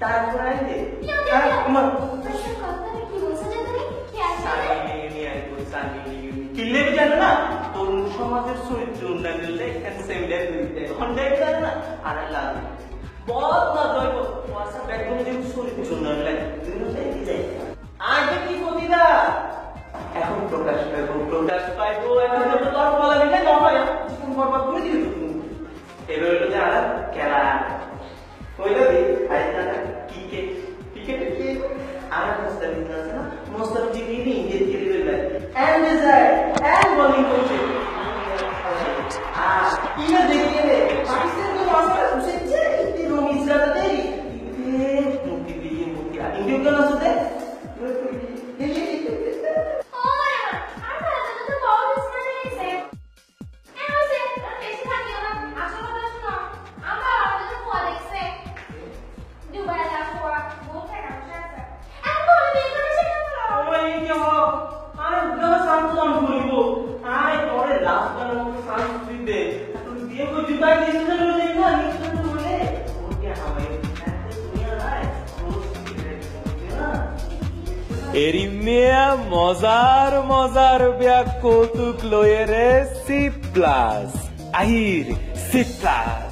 সালিমিনী। কিনলে জানো না তরুণ সমাজের চরিত্র উন্নয়নের লেগে এখানে সেমিনার দিতে ঘন্টায় জানো না আর লাভ বহুত না দইব ওয়াসা ব্যাকগ্রাউন্ড যে চরিত্র উন্নয়ন লাগে দেখি আগে কি কবিতা এখন প্রকাশ পাইব প্রকাশ পাইব এখন তো তোর বলা মিলে না হয় জীবন বরবাদ করে দিল তুমি এবার হলো যে আর আর মোস্তাফিজ আছে না? মোস্তাফিজ নিয়ে যে খেলে দিল এন্ড ডিজাইন এন্ড বোলিং করছে। আর ইয়ে দেখিয়ে মুক্তি আর ইন্ডিয়া ওরে তুই বিয়ে করে জুতা দিয়ে দিতে देखना ওকে হাওয়াই তুমি আর আয় রোজ কি এরি মেয়া, মজার মজার ব্যাক কৌতুক লয়ে রে সি প্লাস আহির সি প্লাস